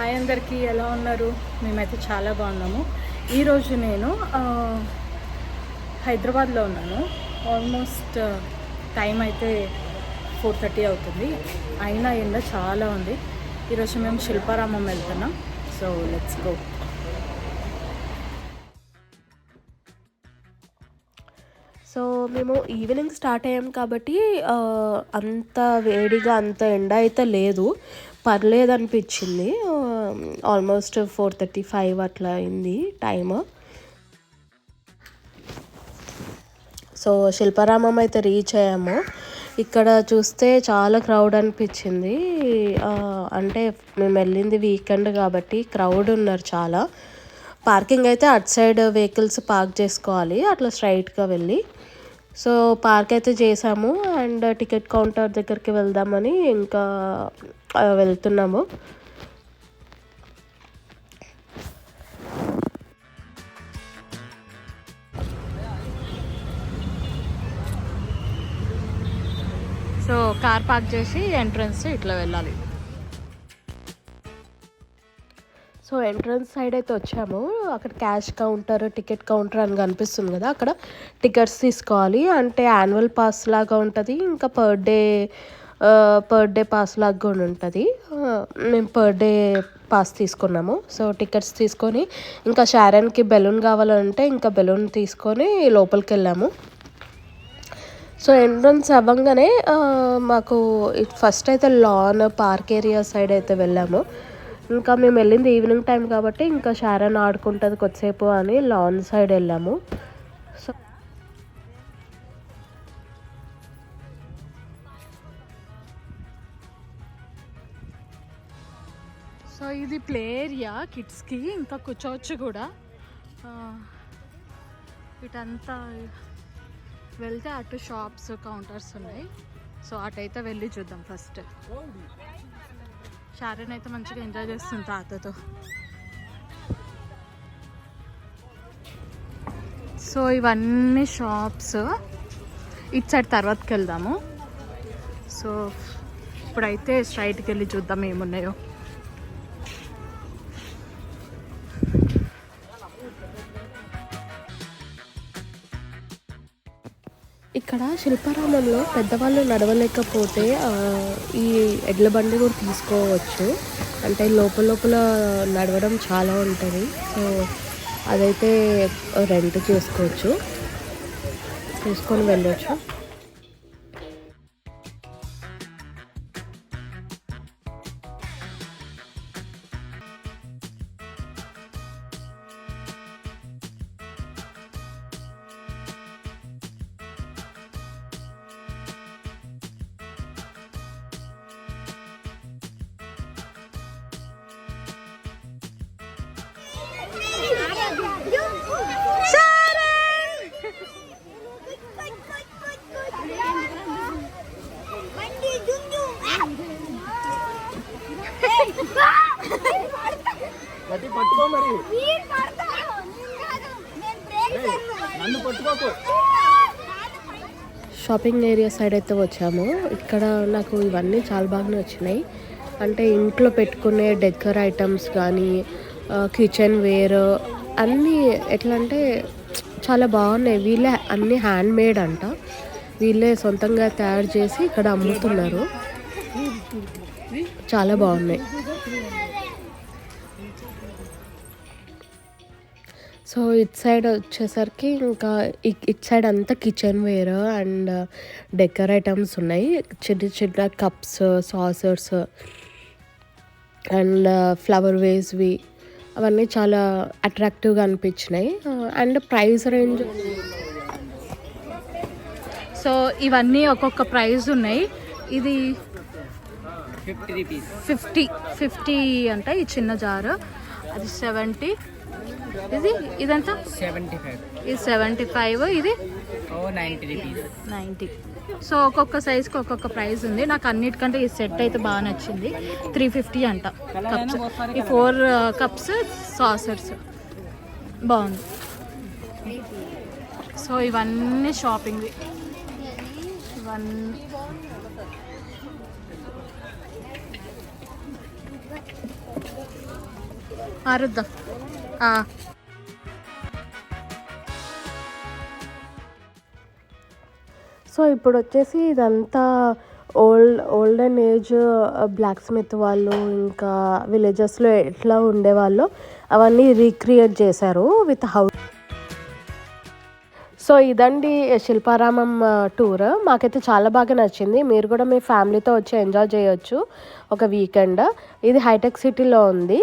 Hi అందరికీ ఎలా ఉన్నారు? మేమైతే చాలా బాగున్నాము. ఈరోజు నేను హైదరాబాద్లో ఉన్నాను. ఆల్మోస్ట్ టైం అయితే ఫోర్ థర్టీ అవుతుంది. అయినా ఎండ చాలా ఉంది. ఈరోజు మేము శిల్పారామం వెళ్తున్నాం. So let's go. సో మేము ఈవినింగ్ స్టార్ట్ అయ్యాం కాబట్టి అంత వేడిగా అంత ఎండ అయితే లేదు. పర్లేదు అనిపించింది ఆల్మోస్ట్ ఫోర్ థర్టీ ఫైవ్ అట్లా అయింది టైమ్. సో శిల్పారామం అయితే రీచ్ అయ్యాము. ఇక్కడ చూస్తే చాలా క్రౌడ్ అనిపించింది. అంటే మేము వెళ్ళింది వీకెండ్ కాబట్టి క్రౌడ్ ఉన్నారు చాలా. పార్కింగ్ అయితే అటు సైడ్ వెహికల్స్ పార్క్ చేసుకోవాలి అట్లా స్ట్రైట్గా వెళ్ళి. సో పార్క్ అయితే చేసాము అండ్ టికెట్ కౌంటర్ దగ్గరికి వెళ్దామని ఇంకా వెళ్తున్నాము. కార్ పార్క్ చేసి ఎంట్రన్స్ ఇట్లా వెళ్ళాలి. సో ఎంట్రన్స్ సైడ్ అయితే వచ్చాము. అక్కడ క్యాష్ కౌంటర్ టికెట్ కౌంటర్ అని కనిపిస్తుంది కదా అక్కడ టికెట్స్ తీసుకోవాలి. అంటే యాన్యువల్ పాస్ లాగా ఉంటుంది ఇంకా per day per day pass లాగా కూడా ఉంటుంది. మేము పర్ డే పాస్ తీసుకున్నాము. సో టికెట్స్ తీసుకొని ఇంకా షారన్కి బెలూన్ కావాలంటే ఇంకా బెలూన్ తీసుకొని లోపలికి వెళ్ళాము. సో ఎంట్రన్స్ అవ్వగానే మాకు ఫస్ట్ అయితే లాన్ పార్క్ ఏరియా సైడ్ అయితే వెళ్ళాము. ఇంకా మేము వెళ్ళింది ఈవినింగ్ టైం కాబట్టి ఇంకా షారన్ ఆడుకుంటుంది కొద్దిసేపు అని లాన్ సైడ్ వెళ్ళాము. సో సో ఇది ప్లే ఏరియా కిడ్స్కి ఇంకా కూర్చోవచ్చు కూడా. ఇటంతా వెళ్తే అటు షాప్స్ కౌంటర్స్ ఉన్నాయి. సో అటైతే వెళ్ళి చూద్దాం ఫస్ట్ షారన్ అయితే మంచిగా ఎంజాయ్ చేస్తుంది తాతతో. సో ఇవన్నీ షాప్స్ ఇటు సైడ్ తర్వాతకి వెళ్దాము. సో ఇప్పుడైతే స్ట్రైట్కి వెళ్ళి చూద్దాం ఏమున్నాయో. ఇక్కడ శిల్పారామంలో పెద్దవాళ్ళు నడవలేకపోతే ఈ ఎడ్ల బండి కూడా తీసుకోవచ్చు. అంటే లోపల లోపల నడవడం చాలా ఉంటుంది. సో అదైతే రెంట్ చేసుకోవచ్చు. తీసుకొని వెళ్ళొచ్చు. గట్టి పట్టుకో మరి. నన్ను పట్టుకోకు. షాపింగ్ ఏరియా సైడ్ అయితే వచ్చాము. ఇక్కడ నాకు ఇవన్నీ చాలా బాగా నచ్చినాయి అంటే ఇంట్లో పెట్టుకునే డెకర్ ఐటమ్స్ కానీ కిచెన్ వేర్ అన్నీ ఎట్లా అంటే చాలా బాగున్నాయి. వీళ్ళే అన్నీ హ్యాండ్ మేడ్ అంట. వీళ్ళే సొంతంగా తయారు చేసి ఇక్కడ అమ్ముతున్నారు. చాలా బాగున్నాయి. సో ఇట్ సైడ్ వచ్చేసరికి ఇంకా ఇ- ఇట్ సైడ్ అంతా kitchen ware and decor items ఉన్నాయి. చిన్న చిన్న కప్స్ సాసర్స్ అండ్ ఫ్లవర్ వేస్వి అవన్నీ చాలా అట్రాక్టివ్గా అనిపించినాయి. అండ్ ప్రైస్ రేంజ్ సో ఇవన్నీ ఒక్కొక్క ప్రైస్ ఉన్నాయి. ఇది ఫిఫ్టీ ఫిఫ్టీ ఫిఫ్టీ అంట ఈ చిన్న జారు. అది సెవెంటీ. ఇది? ఇదంతా? సెవెంటీ ఫైవ్ ఇది? సెవెంటీ ఫైవ్ ఇది నైంటీ. సో ఒక్కొక్క సైజ్కి ఒక్కొక్క ప్రైస్ ఉంది. నాకు అన్నిటికంటే ఈ సెట్ అయితే బాగా నచ్చింది. త్రీ ఫిఫ్టీ అంట కప్స్. ఈ ఫోర్ కప్స్ సాసర్స్ బాగుంది. సో ఇవన్నీ షాపింగ్. వన్ ఆరుద్దాం. సో ఇప్పుడు వచ్చేసి ఇదంతా old olden age blacksmith వాళ్ళు ఇంకా విలేజెస్లో ఎట్లా ఉండేవాళ్ళు అవన్నీ రీక్రియేట్ చేశారు విత్ హౌస్ సో ఇదండి శిల్పారామం టూర్ మాకైతే చాలా బాగా నచ్చింది. మీరు కూడా మీ ఫ్యామిలీతో వచ్చి ఎంజాయ్ చేయొచ్చు ఒక వీకెండ్ ఇది హైటెక్ సిటీలో ఉంది.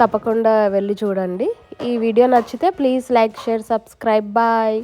తప్పకుండా వెళ్ళి చూడండి. ఈ వీడియో నచ్చితే please like share subscribe. Bye.